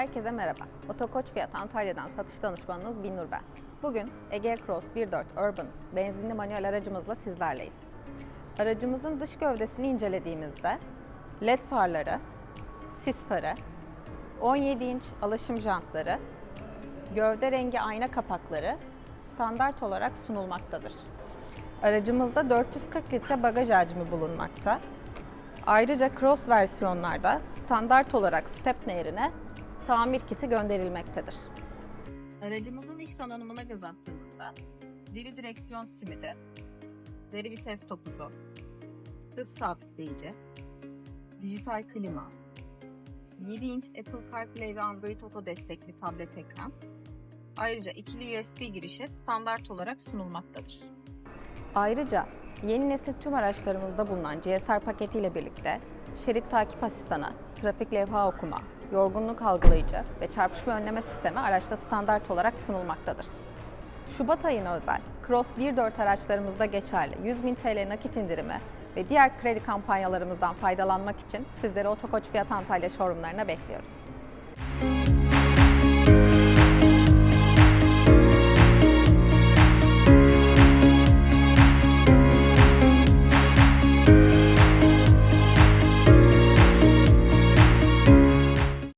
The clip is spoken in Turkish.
Herkese merhaba. Otokoç Fiyat Antalya'dan satış danışmanınız Binnur ben. Bugün Ege Cross 1.4 Urban benzinli manuel aracımızla sizlerleyiz. Aracımızın dış gövdesini incelediğimizde LED farları, sis farı, 17 inç alaşım jantları, gövde rengi ayna kapakları standart olarak sunulmaktadır. Aracımızda 440 litre bagaj hacmi bulunmakta. Ayrıca Cross versiyonlarda standart olarak stepne yerine tamir kiti gönderilmektedir. Aracımızın iç donanımına göz attığımızda deri direksiyon simidi, deri vites topuzu, hız sabitleyici, dijital klima, 7 inç Apple CarPlay ve Android Auto destekli tablet ekran, ayrıca ikili USB girişi standart olarak sunulmaktadır. Ayrıca yeni nesil tüm araçlarımızda bulunan GSR paketiyle birlikte şerit takip asistanı, trafik levha okuma, yorgunluk algılayıcı ve çarpışma önleme sistemi araçta standart olarak sunulmaktadır. Şubat ayına özel Cross 1.4 araçlarımızda geçerli 100.000 TL nakit indirimi ve diğer kredi kampanyalarımızdan faydalanmak için sizleri Otokoç Fiyat Antalya showroomlarına bekliyoruz.